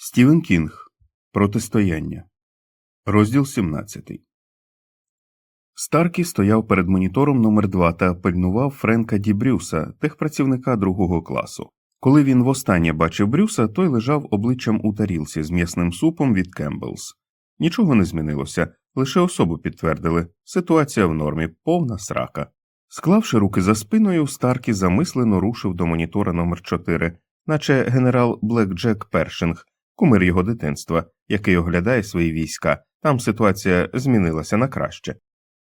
Стівен Кінг Протистояння. Розділ 17. Старкі стояв перед монітором номер 2 та пильнував Френка Ді Брюса, техпрацівника другого класу. Коли він востаннє бачив Брюса, той лежав обличчям у тарілці з м'ясним супом від Кембелс. Нічого не змінилося, лише особу підтвердили ситуація в нормі, повна срака. Склавши руки за спиною, Старкі замислено рушив до монітора номер 4 наче генерал Блек Джек Першинг, кумир його дитинства, який оглядає свої війська. Там ситуація змінилася на краще.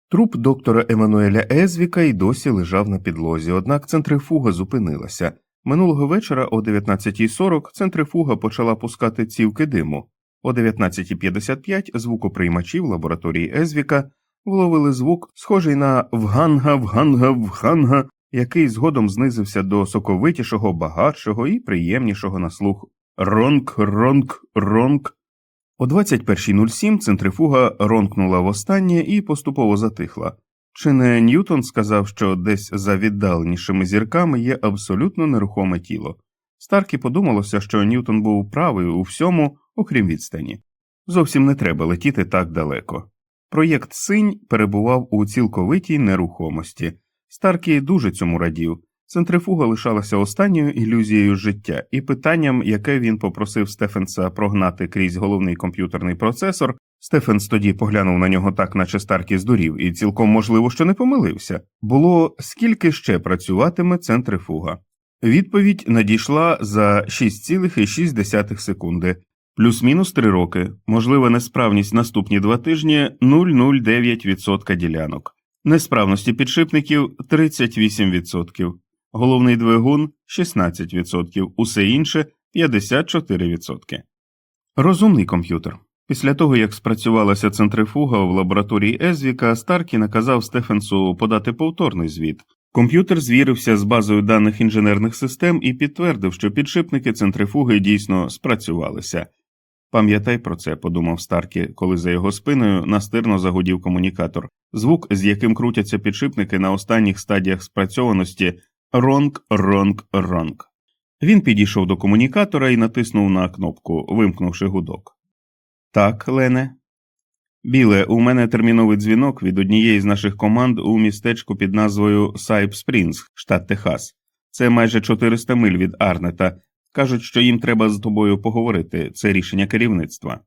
Труп доктора Еммануеля Езвіка й досі лежав на підлозі, однак центрифуга зупинилася. Минулого вечора о 19.40 центрифуга почала пускати цівки диму. О 19.55 звукоприймачі в лабораторії Езвіка вловили звук, схожий на вганга, вганга, вганга, який згодом знизився до соковитішого, багатшого і приємнішого на слух ронк, ронк, ронк. О 21.07 центрифуга ронкнула востаннє і поступово затихла. Чи не Ньютон сказав, що десь за віддаленішими зірками є абсолютно нерухоме тіло? Старкі подумалося, що Ньютон був правий у всьому, окрім відстані. Зовсім не треба летіти так далеко. Проєкт Синь перебував у цілковитій нерухомості. Старкі дуже цьому радів. Центрифуга лишалася останньою ілюзією життя, і питанням, яке він попросив Стефенса прогнати крізь головний комп'ютерний процесор, Стефенс тоді поглянув на нього так, наче Старкі здурів, і цілком можливо, що не помилився, було скільки ще працюватиме центрифуга. Відповідь надійшла за 6,6 секунди, плюс-мінус 3 роки, можлива несправність наступні два тижні 0,09% ділянок. Несправності підшипників 38%, головний двигун 16%, усе інше 54%. Розумний комп'ютер. Після того, як спрацювалася центрифуга в лабораторії Езвіка, Старкі наказав Стефенсу подати повторний звіт. Комп'ютер звірився з базою даних інженерних систем і підтвердив, що підшипники центрифуги дійсно спрацювалися. Пам'ятай про це, подумав Старкі, коли за його спиною настирно загудів комунікатор. Звук, з яким крутяться підшипники на останніх стадіях спрацьованості ронк, ронк, ронк. Він підійшов до комунікатора і натиснув на кнопку, вимкнувши гудок. Так, Лене. Біле, у мене терміновий дзвінок від однієї з наших команд у містечку під назвою Сайп Спрінг, штат Техас. Це майже 400 миль від Арнета. Кажуть, що їм треба з тобою поговорити. Це рішення керівництва.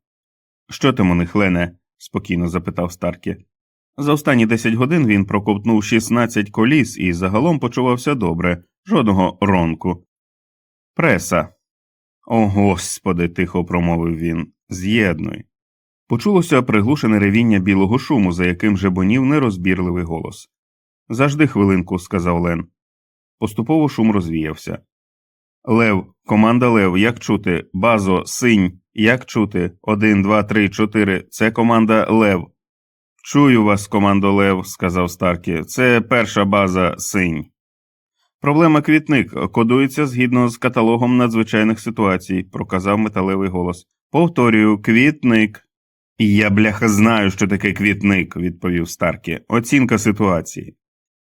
Що там у них, Лене? спокійно запитав Старкі. За останні 10 годин він проковтнув 16 коліс і загалом почувався добре, жодного ронку. Преса. О господи, тихо промовив він. З'єднуй. Почулося приглушене ревіння білого шуму, за яким жебонів нерозбірливий голос. Зажди хвилинку, сказав Лен. Поступово шум розвіявся. Лев, команда Лев, як чути? Базо, синь, як чути? Один, два, три, чотири. Це команда Лев. Чую вас, командо Лев, сказав Старкі. Це перша база синь. Проблема квітник кодується згідно з каталогом надзвичайних ситуацій, проказав металевий голос. Повторюю, квітник. Я, бляха, знаю, що таке квітник, відповів Старкі. Оцінка ситуації.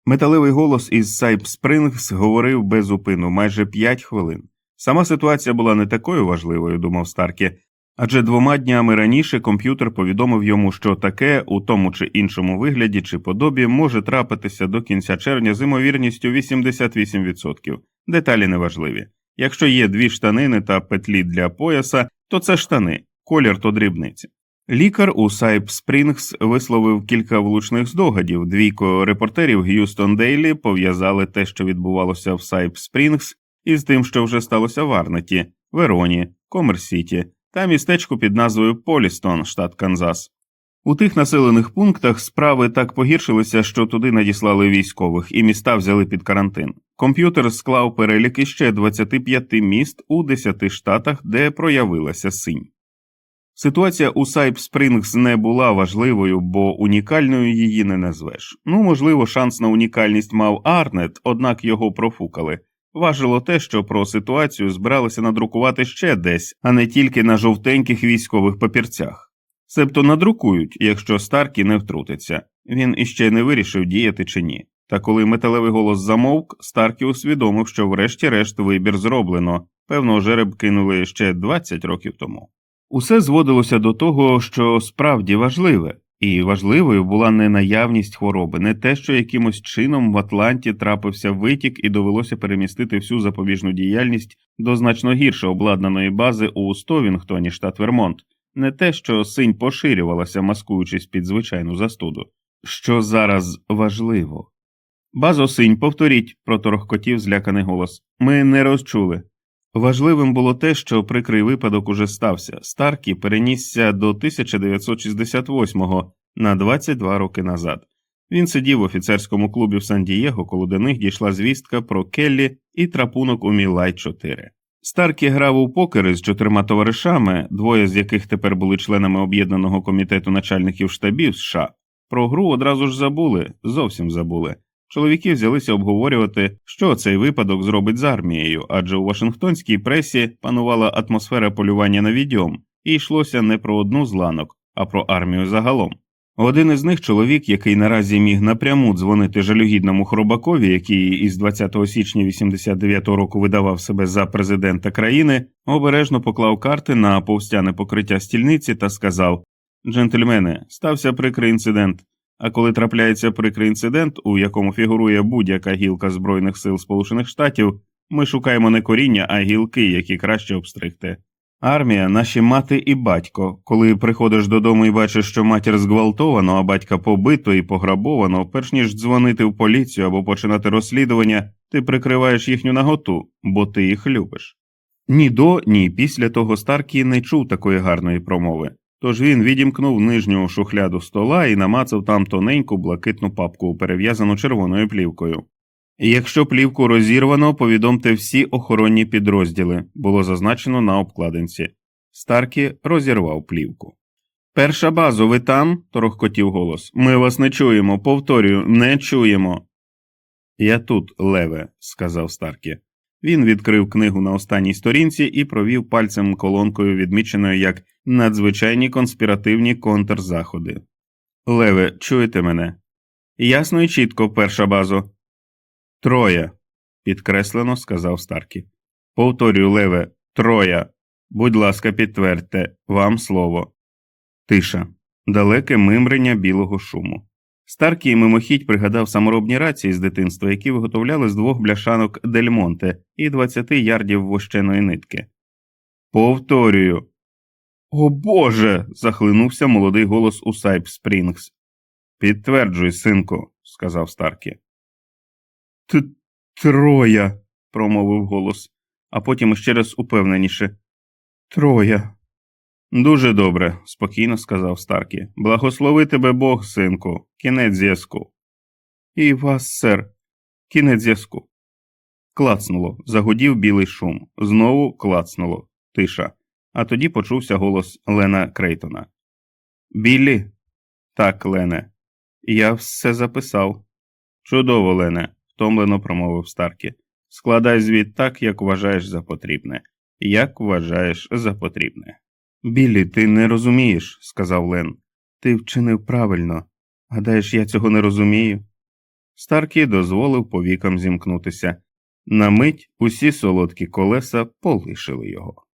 Металевий голос із Сайп Спрингс говорив без упину майже п'ять хвилин. Сама ситуація була не такою важливою, думав Старкі, адже двома днями раніше комп'ютер повідомив йому, що таке у тому чи іншому вигляді чи подобі може трапитися до кінця червня з імовірністю 88%. Деталі неважливі. Якщо є дві штанини та петлі для пояса, то це штани, колір то дрібниці. Лікар у Сайп Спрінгс висловив кілька влучних здогадів. Двійко репортерів Г'юстон Дейлі пов'язали те, що відбувалося в Сайп Спрінгс, із тим, що вже сталося в Арнеті, Вероні, Комерсіті та містечку під назвою Полістон, штат Канзас. У тих населених пунктах справи так погіршилися, що туди надіслали військових, і міста взяли під карантин. Комп'ютер склав перелік іще 25 міст у 10 штатах, де проявилася синь. Ситуація у Сайп Спрингс не була важливою, бо унікальною її не назвеш. Ну, можливо, шанс на унікальність мав Арнет, однак його профукали. Важило те, що про ситуацію збиралися надрукувати ще десь, а не тільки на жовтеньких військових папірцях. Себто надрукують, якщо Старкі не втрутиться. Він іще не вирішив діяти чи ні. Та коли металевий голос замовк, Старкі усвідомив, що врешті-решт вибір зроблено, певно, жереб кинули ще 20 років тому. Усе зводилося до того, що справді важливе, і важливою була не наявність хвороби, не те, що якимось чином в Атланті трапився витік і довелося перемістити всю запобіжну діяльність до значно гірше обладнаної бази у Стовінгтоні, штат Вермонт, не те, що синь поширювалася, маскуючись під звичайну застуду. Що зараз важливо. Базо синь, повторіть, проторохкотів зляканий голос. Ми не розчули. Важливим було те, що прикрий випадок уже стався. Старкі перенісся до 1968-го на 22 роки назад. Він сидів в офіцерському клубі в Сан-Дієго, коли до них дійшла звістка про Келлі і трапунок у Мілай 4. Старкі грав у покери з чотирма товаришами, двоє з яких тепер були членами об'єднаного комітету начальників штабів США. Про гру одразу ж забули, зовсім забули. Чоловіки взялися обговорювати, що цей випадок зробить з армією, адже у Вашингтонській пресі панувала атмосфера полювання на відьом, і йшлося не про одну з ланок, а про армію загалом. Один із них чоловік, який наразі міг напряму дзвонити жалюгідному Хробакові, який із 20 січня 89 року видавав себе за президента країни, обережно поклав карти на повстяне покриття стільниці та сказав: Джентльмени, стався прикрий інцидент. А коли трапляється прикрий інцидент, у якому фігурує будь-яка гілка Збройних сил Сполучених Штатів, ми шукаємо не коріння, а гілки, які краще обстригти. Армія, наші мати і батько. Коли приходиш додому і бачиш, що матір зґвалтовано, а батька побито і пограбовано, перш ніж дзвонити в поліцію або починати розслідування, ти прикриваєш їхню наготу, бо ти їх любиш. Ні до, ні після того Старкі не чув такої гарної промови. Тож він відімкнув нижню шухляду стола і намацав там тоненьку блакитну папку, перев'язану червоною плівкою. Якщо плівку розірвано, повідомте всі охоронні підрозділи, було зазначено на обкладинці. Старкі розірвав плівку. Перша базу, ви там? торохкотів голос. Ми вас не чуємо, повторюю, не чуємо. Я тут, Леве, сказав Старкі. Він відкрив книгу на останній сторінці і провів пальцем колонкою, відміченою як надзвичайні конспіративні контрзаходи. Леве, чуєте мене? Ясно і чітко, перша базо. Троє, підкреслено сказав Старкі. Повторюю, Леве, троє. Будь ласка, підтвердьте, вам слово. Тиша, далеке мимрення білого шуму. Старкі мимохідь пригадав саморобні рації з дитинства, які виготовляли з двох бляшанок Дельмонте і 20 ярдів вощеної нитки. Повторюю. О Боже. захлинувся молодий голос у Сайп Спрінгс. Підтверджуй, синку, сказав Старкі. Т троя, промовив голос, а потім ще раз упевненіше. Троя. Дуже добре, спокійно сказав Старкі. Благослови тебе Бог, синку, кінець зв'язку. І вас, сер, кінець зв'язку. Клацнуло, загудів білий шум. Знову клацнуло, тиша. А тоді почувся голос Лена Крейтона. Біллі? Так, Лене. Я все записав. Чудово, Лене, втомлено промовив Старкі. Складай звіт так, як вважаєш за потрібне. Як вважаєш за потрібне. Біллі, ти не розумієш, сказав Лен. Ти вчинив правильно. Гадаєш, я цього не розумію? Старкі дозволив повікам зімкнутися. На мить усі солодкі колеса полишили його.